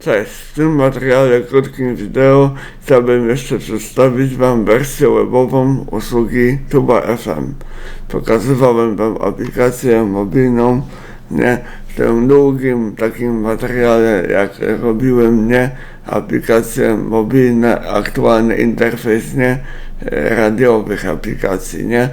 Cześć, w tym materiale krótkim wideo chciałbym jeszcze przedstawić Wam wersję webową usługi Tuba FM. Pokazywałem Wam aplikację mobilną, nie? W tym długim takim materiale, jak robiłem, nie? Aplikacje mobilne, aktualny interfejs, nie? Radiowych aplikacji, nie?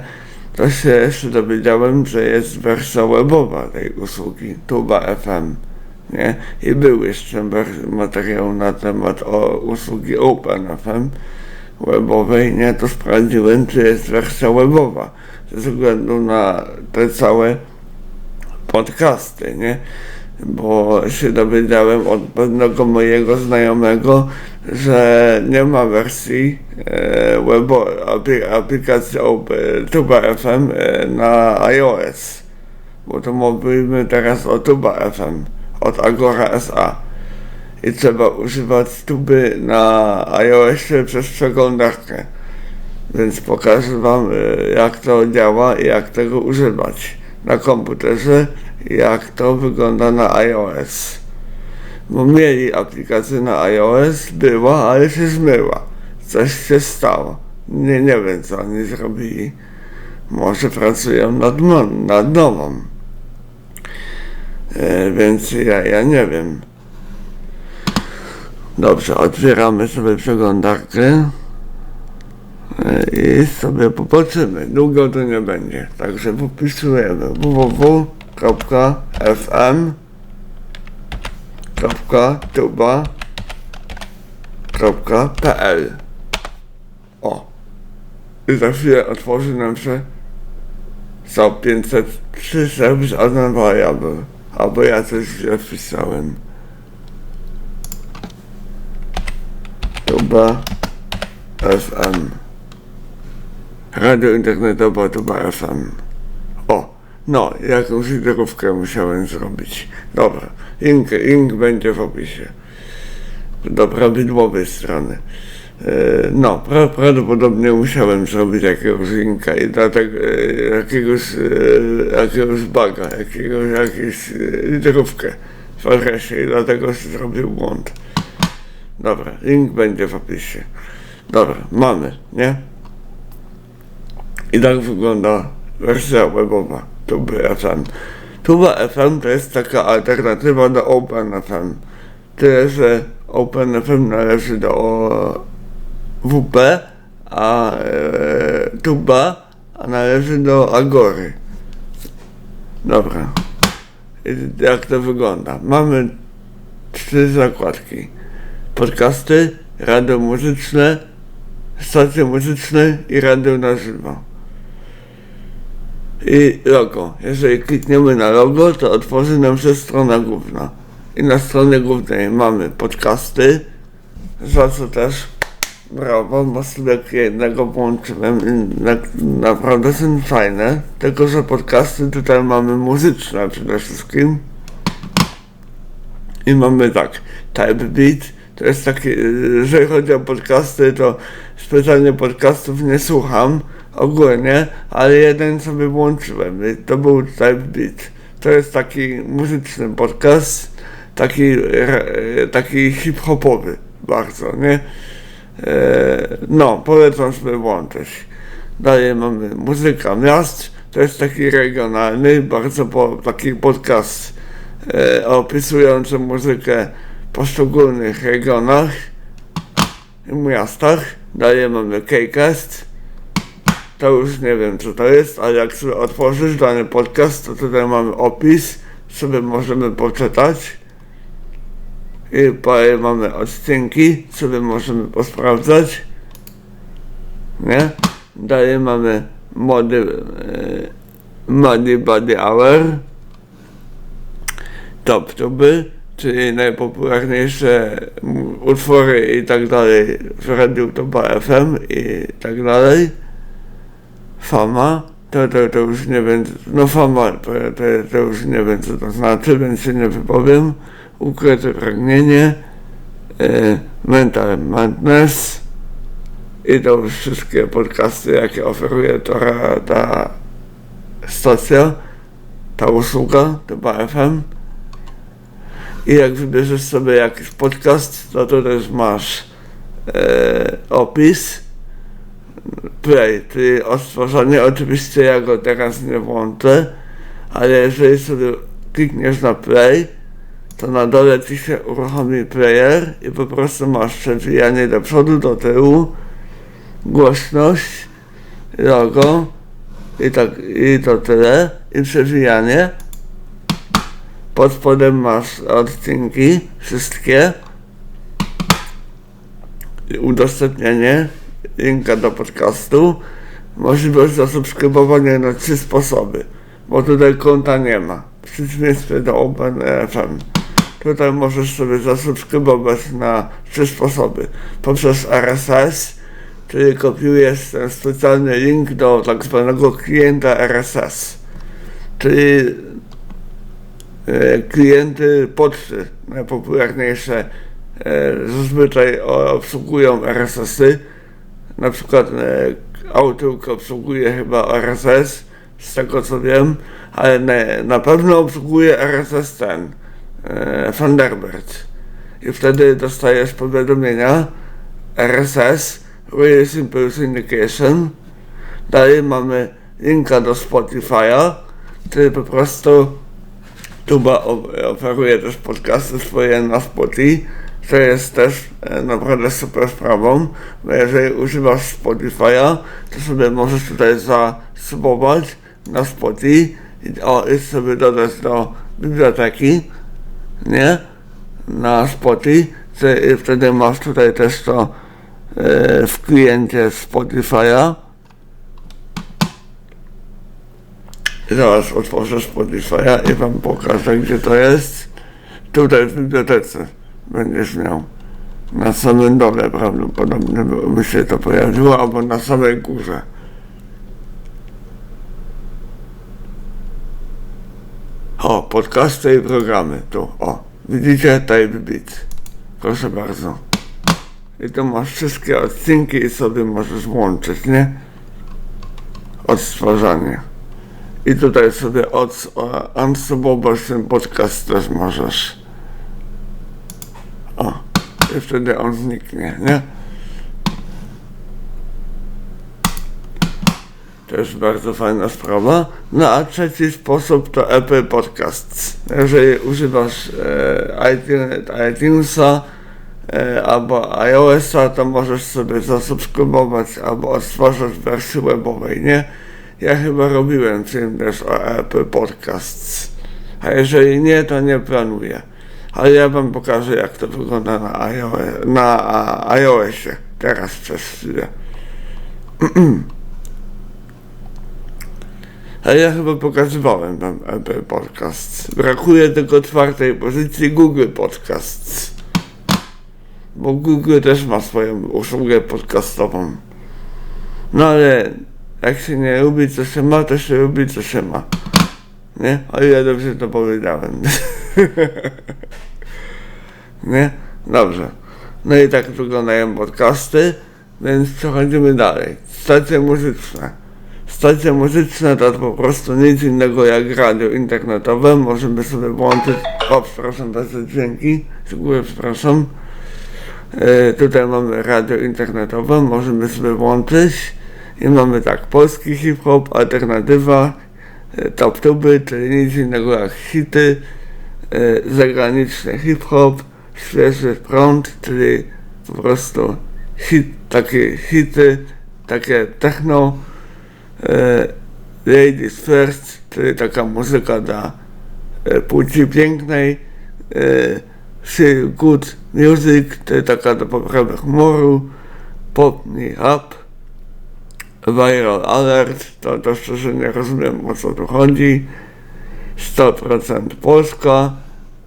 To się jeszcze dowiedziałem, że jest wersja webowa tej usługi Tuba FM nie? I był jeszcze materiał na temat o usługi OpenFM webowej, nie? To sprawdziłem, czy jest wersja webowa, ze względu na te całe podcasty, nie? Bo się dowiedziałem od pewnego mojego znajomego, że nie ma wersji e, aplikacji Tuba FM e, na iOS. Bo to mówimy teraz o Tuba FM od Agora SA. I trzeba używać tuby na iOSie przez przeglądarkę. Więc pokażę Wam, e, jak to działa i jak tego używać na komputerze i jak to wygląda na iOS. Bo mieli aplikację na iOS, była, ale się zmyła. Coś się stało. Nie, nie wiem, co oni zrobili. Może pracują nad, nad nową. E, więc ja, ja nie wiem. Dobrze, otwieramy sobie przeglądarkę e, i sobie popatrzymy. Długo to nie będzie, także popisujemy www.fm tuba.pl O! I za chwilę otworzy nam się co 503 service other variable. Albo ja coś źle wpisałem. Tuba FM. Radio internetowa Tuba FM. O, no, jakąś literówkę musiałem zrobić. Dobra, link, link będzie w opisie. Do prawidłowej strony. E, No, pra, prawdopodobnie musiałem zrobić jakiegoś linka i dlatego e, jakiegoś, e, jakiegoś baga, jakiegoś, jakąś e, literówkę w adresie i dlatego zrobił błąd. Dobra, link będzie w opisie. Dobra, mamy, nie? I tak wygląda wersja webowa Tuby FM. Tuba FM to jest taka alternatywa do OpenFM. Tyle, że OpenFM należy do WP, a e, Tuba należy do Agory. Dobra. Jak to wygląda? Mamy trzy zakładki. Podcasty, radio muzyczne, stacje muzyczne i radio na żywo. I logo. Jeżeli klikniemy na logo, to otworzy nam się strona główna. I na stronie głównej mamy podcasty, za co też brawo, bo sobie jednego włączyłem i na, naprawdę są fajne, tylko że podcasty tutaj mamy muzyczne przede wszystkim. I mamy tak, Type Beat, to jest taki, jeżeli chodzi o podcasty, to specjalnie podcastów nie słucham ogólnie, ale jeden sobie włączyłem to był Type Beat. To jest taki muzyczny podcast, taki, e, taki hip-hopowy bardzo, nie? E, No, polecam sobie włączyć. Dalej mamy Muzyka Miast, to jest taki regionalny, bardzo po, taki podcast e, opisujący muzykę w poszczególnych regionach i miastach. Dalej mamy K-Cast, to już nie wiem co to jest, ale jak sobie otworzysz dany podcast, to tutaj mamy opis, sobie możemy poczytać. Mamy odcinki, sobie możemy posprawdzać. Nie? Dalej mamy mody, e, mody body hour. Top tuby, czyli najpopularniejsze utwory i tak dalej w radiu Toba FM i tak dalej. Fama, to, to, to już nie wiem, no fama, to, to, to już nie wiem co to znaczy, więc się nie wypowiem. Ukryte pragnienie, e, Mental Madness i to wszystkie podcasty, jakie oferuje ta, ta stacja, ta usługa, to FM. I jak wybierzesz sobie jakiś podcast, to też masz e, opis. Play, czyli odtworzenie. Oczywiście ja go teraz nie włączę, ale jeżeli sobie klikniesz na play, to na dole się uruchomi player i po prostu masz przewijanie do przodu, do tyłu, głośność, logo i tak, i to tyle, i przewijanie. Pod spodem masz odcinki, wszystkie, i linka do podcastu, możliwość zasubskrybowania na trzy sposoby, bo tutaj konta nie ma, w przeciwieństwie do OpenFM. Tutaj możesz sobie zasubskrybować na trzy sposoby. Poprzez RSS, czyli kopiujesz ten specjalny link do tak zwanego klienta RSS, czyli e, klienty poczty najpopularniejsze e, zazwyczaj obsługują RSS-y. Na przykład e, Outlook obsługuje chyba RSS, z tego co wiem, ale na, pewno obsługuje RSS ten Thunderbird. I wtedy dostajesz powiadomienia RSS, Really Simple Syndication. Dalej mamy linka do Spotify'a, który po prostu Tuba oferuje też podcasty swoje na Spotify, co jest też e, naprawdę super sprawą, bo jeżeli używasz Spotify'a, to sobie możesz tutaj zasubować na Spotify i, o, i sobie dodać do biblioteki, nie? Na Spotify, i wtedy masz tutaj też to e, w kliencie Spotify'a. Zaraz otworzę Spotify'a i wam pokażę, gdzie to jest. Tutaj w bibliotece będziesz miał. Na samym dole prawdopodobnie by się to pojawiło, albo na samej górze. O, podcasty i programy. Tu, o. Widzicie? Type Beat. Proszę bardzo. I tu masz wszystkie odcinki i sobie możesz włączyć, nie? Odtwarzanie. I tutaj sobie od unsubować ten podcast też możesz. O, i wtedy on zniknie, nie? Jest bardzo fajna sprawa. No a trzeci sposób to Apple Podcasts. Jeżeli używasz e, iTunes, iTunesa e, albo iOS-a, to możesz sobie zasubskrybować albo odtwarzać w wersji webowej, nie? Ja chyba robiłem film też o Apple Podcasts. A jeżeli nie, to nie planuję. Ale ja wam pokażę, jak to wygląda na, iOS, na iOSie. Teraz przez chwilę. A ja chyba pokazywałem wam Apple Podcasts. Brakuje tylko czwartej pozycji Google Podcasts. Bo Google też ma swoją usługę podcastową. No ale jak się nie lubi co się ma, to się lubi co się ma. Nie? O ile dobrze to powiedziałem. nie? Dobrze. No i tak wyglądają podcasty, więc przechodzimy dalej. Stacje muzyczne. Stacje muzyczne to po prostu nic innego jak radio internetowe. Możemy sobie włączyć. O, przepraszam, są dźwięki. Z góry przepraszam. E, tutaj mamy radio internetowe, możemy sobie włączyć i mamy tak, polski hip-hop, alternatywa, e, top tuby, czyli nic innego jak hity, e, zagraniczny hip-hop, świeży prąd, czyli po prostu hit, takie hity, takie techno, ladies first, czyli taka muzyka dla e, płci pięknej, e, feel good music, to taka do poprawy humoru, pop me up, viral alert, to, to szczerze nie rozumiem o co tu chodzi, 100% Polska,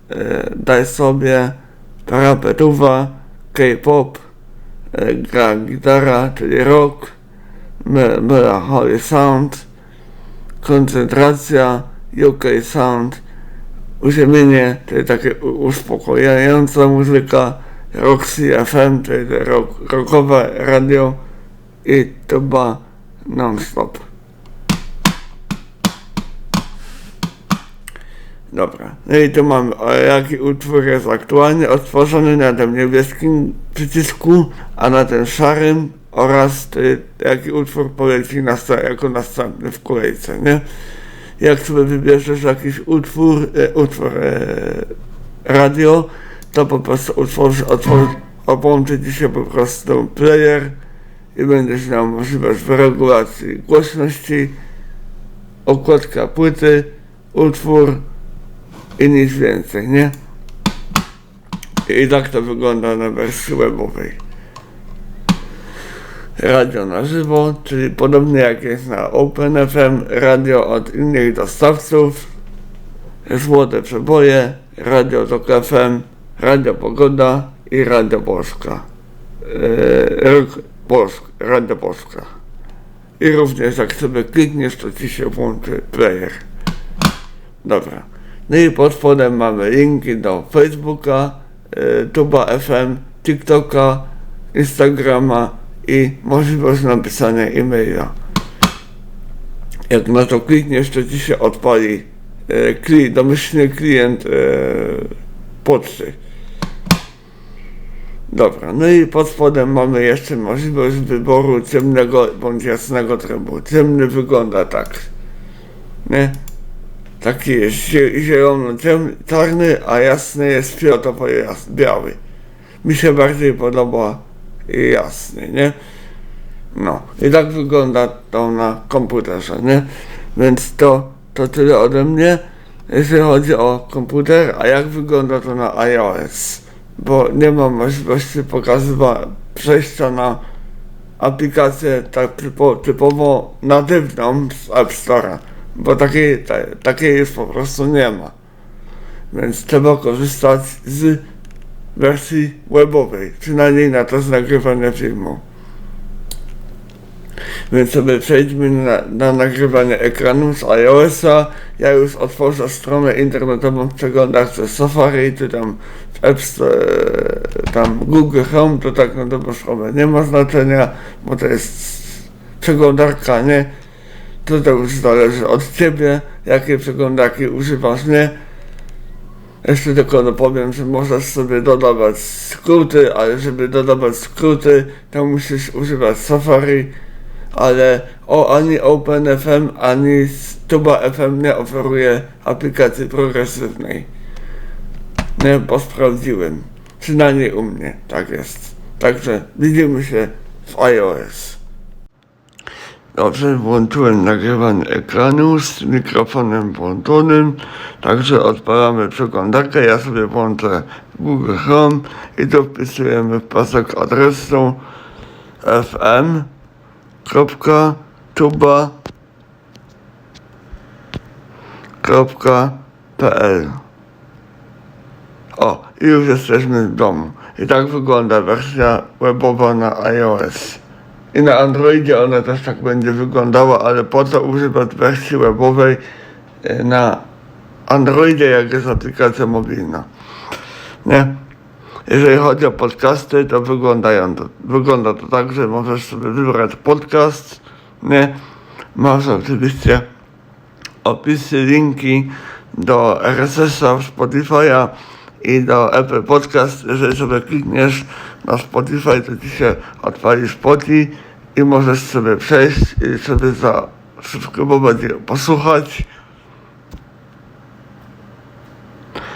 e, daj sobie, parapetuwa, K-pop, e, gra gitara, czyli rock, me- melancholy sound, koncentracja, UK sound, uziemienie, czyli takie u- uspokajająca muzyka, Roxy FM, czyli rock, rockowe radio i tuba non-stop. Dobra. No i tu mamy, o, jaki utwór jest aktualnie otworzony na tym niebieskim przycisku, a na tym szarym oraz ty, jaki utwór poleci nasta- jako następny w kolejce, nie? Jak sobie wybierzesz jakiś utwór, e, utwór e, radio, to po prostu utworzy, otworzy, włączy ci się po prostu player i będziesz miał możliwość wyregulacji głośności, okładka płyty, utwór i nic więcej, nie? I tak to wygląda na wersji webowej. Radio na żywo, czyli podobnie jak jest na OpenFM, radio od innych dostawców, Złote Przeboje, Radio Tok FM, Radio Pogoda i Radio Polska. Rok Polsk, Radio Polska. I również jak sobie klikniesz, to ci się włączy player. Dobra. No i pod spodem mamy linki do Facebooka, e, Tuba FM, TikToka, Instagrama i możliwość napisania e-maila. Jak na to klikniesz, to ci się odpali e, kli, domyślny klient e, poczty. Dobra, no i pod spodem mamy jeszcze możliwość wyboru ciemnego bądź jasnego trybu. Ciemny wygląda tak. Nie? Taki jest zie- zielono ciem- czarny, a jasny jest fioletowo jas- biały. Mi się bardziej podoba jasny, nie? No, i tak wygląda to na komputerze, nie? Więc to, to tyle ode mnie, jeśli chodzi o komputer, a jak wygląda to na iOS? Bo nie mam możliwości pokazywania przejścia na aplikację tak typo, typowo natywną z App Store'a, bo takiej, ta, takiej już po prostu nie ma. Więc trzeba korzystać z wersji webowej, przynajmniej na z nagrywania filmu. Więc sobie przejdźmy na, na nagrywanie ekranu z iOS-a. Ja już otworzę stronę internetową w przeglądarce Safari, czy tam w App Store, tam Google Chrome, to tak na dobrą sprawę nie ma znaczenia, bo to jest przeglądarka, nie? To to już zależy od Ciebie, jakie przeglądarki używasz, nie? Jeszcze tylko dopowiem, że możesz sobie dodawać skróty, ale żeby dodawać skróty, to musisz używać Safari, ale o, ani OpenFM, ani Tuba FM nie oferuje aplikacji progresywnej. Nie, bo sprawdziłem. Przynajmniej u mnie, tak jest. Także widzimy się w iOS. Dobrze, włączyłem nagrywanie ekranu z mikrofonem włączonym, także odpalamy przeglądarkę, ja sobie włączę Google Chrome i tu wpisujemy w pasek adresu fm.tuba.pl O, i już jesteśmy w domu. I tak wygląda wersja webowa na iOS. I na Androidzie ona też tak będzie wyglądała, ale po co używać wersji webowej e, na Androidzie, jak jest aplikacja mobilna. Nie? Jeżeli chodzi o podcasty, to wyglądają to, wygląda to tak, że możesz sobie wybrać podcast, nie? Masz oczywiście opisy, linki do RSS-a, Spotify'a i do Apple Podcast. Jeżeli sobie klikniesz na Spotify, to ci się odpali Spotify i możesz sobie przejść i sobie zasubskrybować i posłuchać.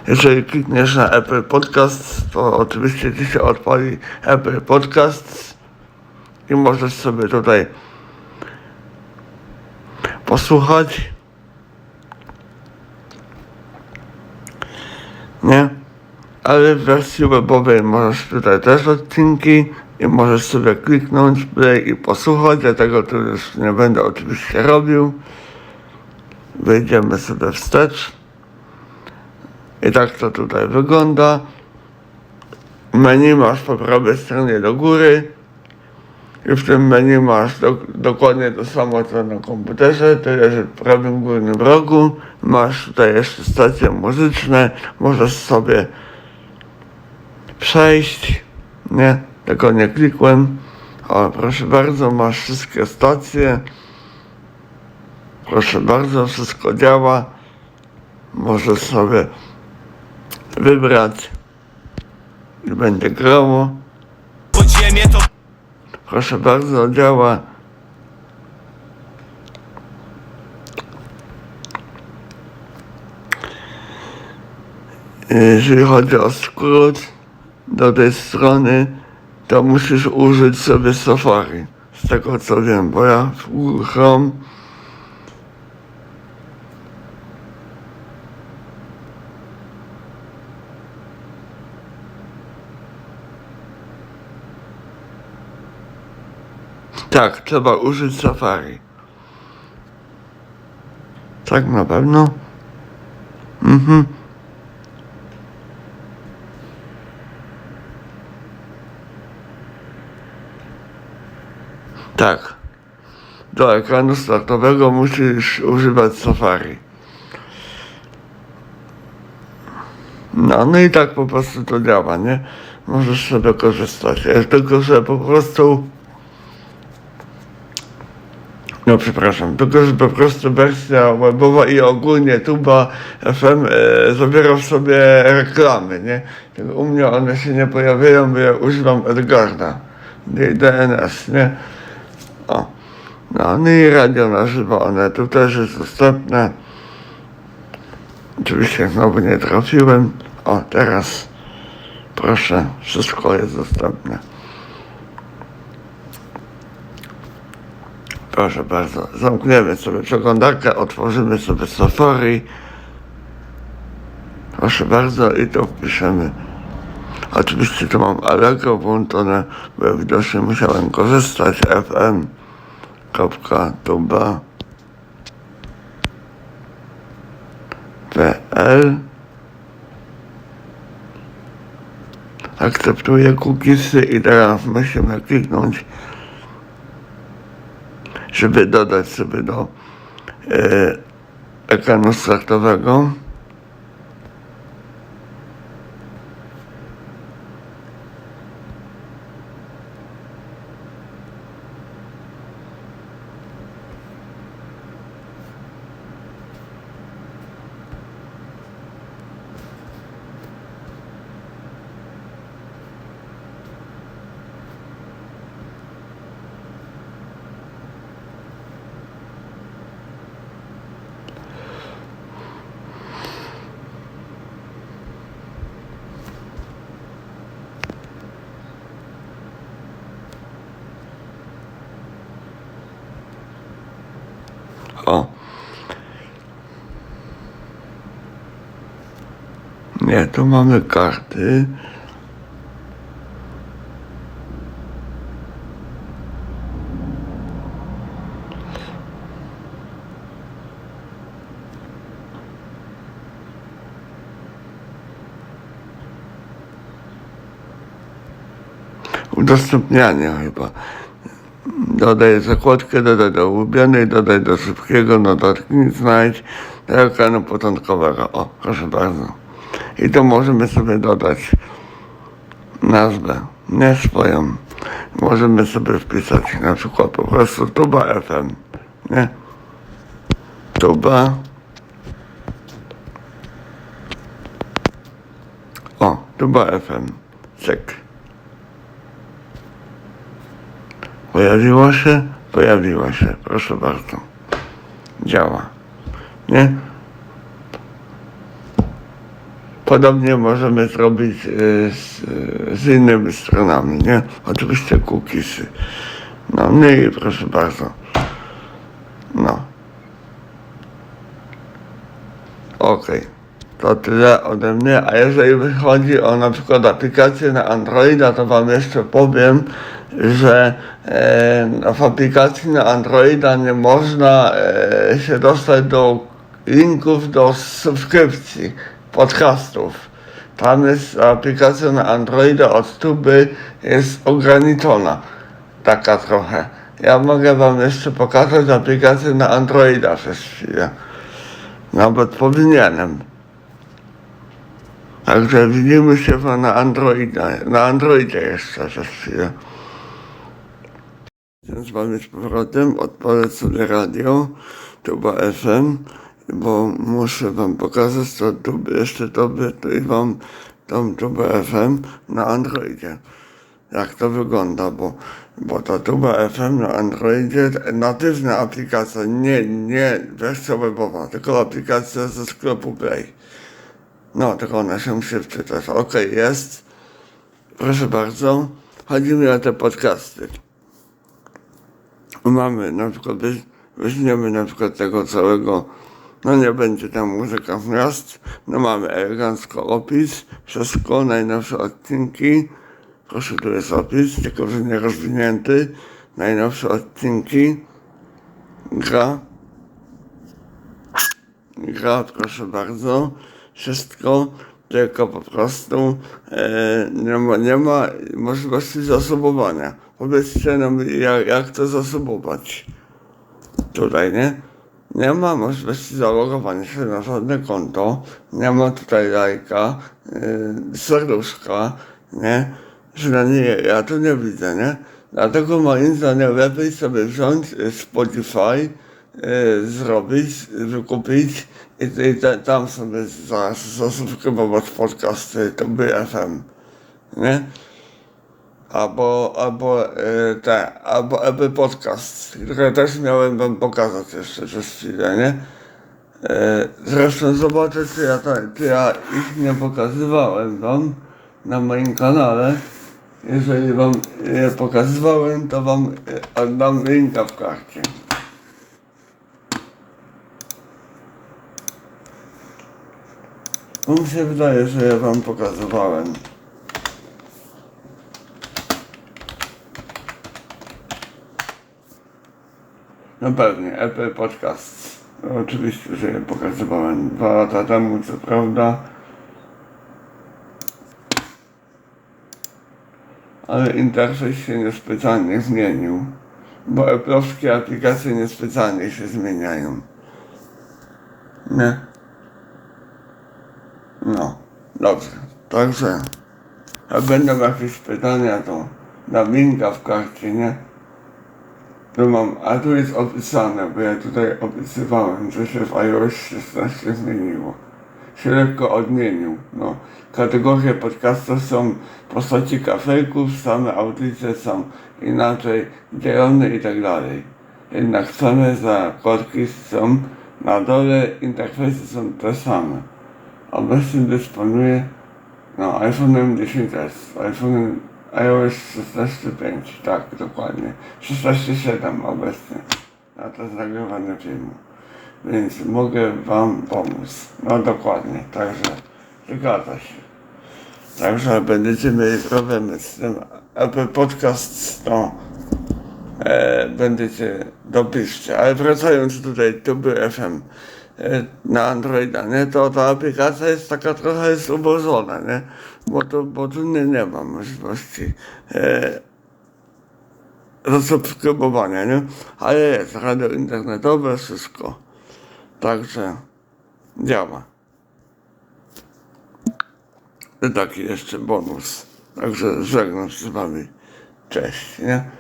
Jeżeli klikniesz na Apple Podcast, to oczywiście ci się odpali Apple Podcast i możesz sobie tutaj posłuchać. Nie? Ale w wersji webowej możesz tutaj też odcinki i możesz sobie kliknąć play i posłuchać, dlatego to już nie będę oczywiście robił. Wejdziemy sobie wstecz. I tak to tutaj wygląda. Menu masz po prawej stronie do góry. I w tym menu masz do, dokładnie to samo co na komputerze, tyle że w prawym górnym rogu masz tutaj jeszcze stacje muzyczne, możesz sobie przejść, nie, tego nie klikłem, o proszę bardzo, masz wszystkie stacje, proszę bardzo, wszystko działa, możesz sobie wybrać. I będzie grało. To Proszę bardzo, działa. Jeżeli chodzi o skrót do tej strony, to musisz użyć sobie Safari. Z tego co wiem, bo ja w Chrome Tak, trzeba użyć Safari. Tak na pewno. Mhm. Tak. Do ekranu startowego musisz używać Safari. No, no i tak po prostu to działa, nie? Możesz sobie korzystać. Jak tylko, że po prostu no przepraszam, tylko że po prostu wersja webowa i ogólnie tuba FM e, zawiera w sobie reklamy, nie? U mnie one się nie pojawiają, bo ja używam Edgarda, DNS, nie? O, no, no i radio na żywo, one tu też jest dostępne. Oczywiście znowu nie trafiłem. O, teraz proszę, wszystko jest dostępne. Proszę bardzo, zamkniemy sobie przeglądarkę, otworzymy sobie Safari. Proszę bardzo i to wpiszemy. Oczywiście tu mam Allegro włączone, bo widocznie musiałem korzystać. fm.tuba pl Akceptuję cookiesy i teraz musimy kliknąć żeby dodać sobie do e, ekranu startowego. O. Nie, tu mamy karty. Udostępnianie chyba. Dodaj zakładkę, dodaj do ulubionej, dodaj do szybkiego, dodatki znajdź do ekranu początkowego. O, proszę bardzo. I to możemy sobie dodać nazwę, nie swoją. Możemy sobie wpisać na przykład po prostu tuba FM, nie? Tuba. O, tuba FM. Cyk. Pojawiło się? Pojawiło się, proszę bardzo. Działa. Nie? Podobnie możemy zrobić y, z, z innymi stronami, nie? Oczywiście cookiesy. No, no proszę bardzo. No. Okej. To tyle ode mnie, a jeżeli chodzi o na przykład aplikację na Androida, to wam jeszcze powiem, że e, w aplikacji na Androida nie można e, się dostać do linków do subskrypcji podcastów. Tam jest aplikacja na Androida od tuby jest ograniczona. Taka trochę. Ja mogę wam jeszcze pokazać aplikację na Androida przez chwilę. Nawet powinienem. Także widzimy się na Androida, na Androidzie jeszcze przez chwilę. Jestem z wami z powrotem, odpalę sobie radio, tuba FM bo muszę wam pokazać to tubę, jeszcze tobie, to i wam tą tubę FM na Androidzie. Jak to wygląda, bo, bo ta tuba FM na Androidzie, natywna aplikacja, nie, nie wersja webowa, tylko aplikacja ze sklepu Play. No, tylko ona się musi wczytać. Okej, jest. Proszę bardzo. Chodzi mi o te podcasty. Mamy na przykład, weź- weźmiemy na przykład tego całego, no nie będzie tam muzyka w miast, no mamy elegancko opis, wszystko, najnowsze odcinki, proszę tu jest opis, tylko że nie rozwinięty, najnowsze odcinki, gra, gra, proszę bardzo, wszystko, tylko po prostu e, nie, ma, nie ma możliwości zasobowania. Powiedzcie nam, jak, jak to zasobować. Tutaj, nie? Nie ma możliwości zalogowania się na żadne konto, nie ma tutaj lajka, yy, serduszka, nie? Przynajmniej ja to nie widzę, nie? Dlatego moim zdaniem lepiej sobie wziąć y, Spotify, y, zrobić, wykupić i, i te, tam sobie za- zasubskrybować podcasty, to by FM, nie? Albo, albo te, albo Apple Podcast, które też miałem wam pokazać jeszcze przez chwilę, nie? E, Zresztą zobaczę, czy ja, ta, czy ja ich nie pokazywałem wam na moim kanale. Jeżeli wam je pokazywałem, to wam e, oddam linka w karcie. Bo się wydaje, że ja wam pokazywałem. No pewnie, Apple Podcast. Oczywiście, że je pokazywałem dwa lata temu, co prawda. Ale interfejs się niespecjalnie zmienił. Bo Apple'owskie aplikacje niespecjalnie się zmieniają. Nie? No, dobrze. Także, jak będą jakieś pytania, to dam linka w karcie, nie? No mam, a tu jest opisane, bo ja tutaj opisywałem, że się w iOS 16 zmieniło. Się lekko odmienił. No. Kategorie podcastów są w postaci kafelków, same audycje są inaczej dzielone i tak dalej. Jednak same zakładki są na dole, interfejsy są te same. Obecnie dysponuję no, iPhone'em 10s, iPhone'em iOS 16.5, tak, dokładnie. 16.7 obecnie na to nagrywanie filmu. Więc mogę Wam pomóc. No dokładnie, także zgadza się. Także będziecie mieli problemy z tym Apple Podcast, no e, będziecie dopiszcie. Ale wracając tutaj, tu był FM e, na Androida, nie? To ta aplikacja jest taka trochę jest ubożona, nie? Bo tu, bo tu nie, nie ma możliwości e, zasubskrybowania, nie? Ale jest radio internetowe, wszystko. Także działa. I taki jeszcze bonus. Także żegnam się z wami. Cześć, nie?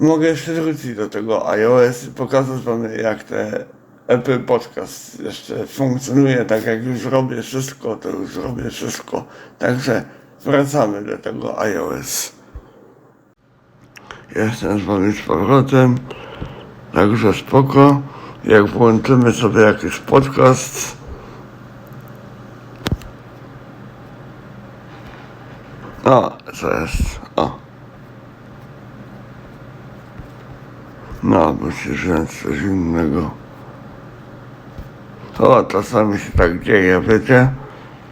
Mogę jeszcze wrócić do tego iOS i pokazać wam jak te Apple Podcast jeszcze funkcjonuje, tak jak już robię wszystko, to już robię wszystko. Także wracamy do tego iOS. Jestem z wami z powrotem, także spoko. Jak włączymy sobie jakiś podcast, o, co jest, o. No, musi wziąć coś innego. O, czasami się tak dzieje, wiecie?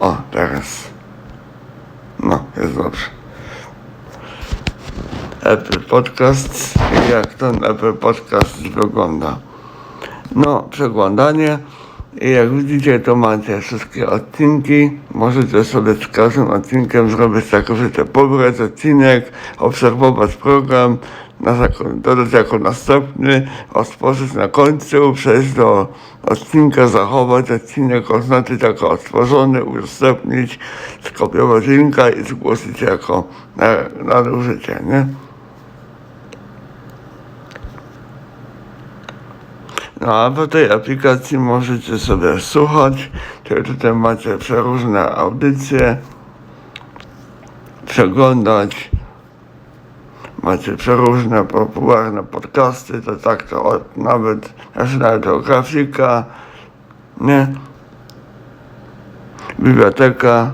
O, teraz. No, jest dobrze. Apple Podcast jak ten Apple Podcast wygląda. No, przeglądanie i jak widzicie, to macie wszystkie odcinki. Możecie sobie z każdym odcinkiem zrobić całkowite pobrać odcinek, obserwować program, na, zako- dodać jako następny, otworzyć na końcu, przejść do odcinka, zachować odcinek, oznaczyć jako otworzony, udostępnić, skopiować linka i zgłosić jako na- nadużycie, nie? No a po tej aplikacji możecie sobie słuchać, czyli tutaj macie przeróżne audycje, przeglądać, macie przeróżne popularne podcasty, to tak to od, nawet National Geographica, nie? Biblioteka,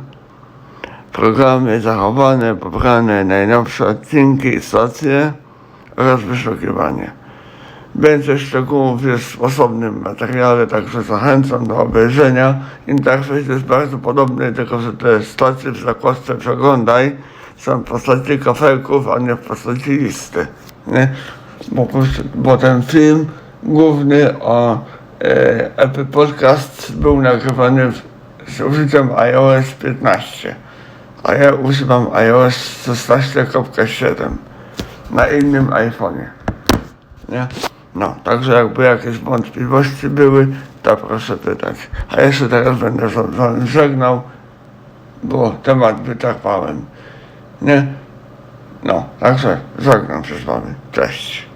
programy zachowane, pobrane, najnowsze odcinki stacje oraz wyszukiwanie. Więcej szczegółów jest w osobnym materiale, także zachęcam do obejrzenia. Interfejs jest bardzo podobny, tylko że te stacje w zakładce przeglądaj są w postaci kafelków, a nie w postaci listy. Nie? Bo, bo ten film główny o e, Apple Podcast był nagrywany w, z użyciem iOS 15, a ja używam iOS 16.7 na innym iPhone'ie. Nie? No, także jakby jakieś wątpliwości były, to proszę pytać. A jeszcze teraz będę żegnał, bo temat wyczerpałem. Nie? No, także żegnam się z wami. Cześć.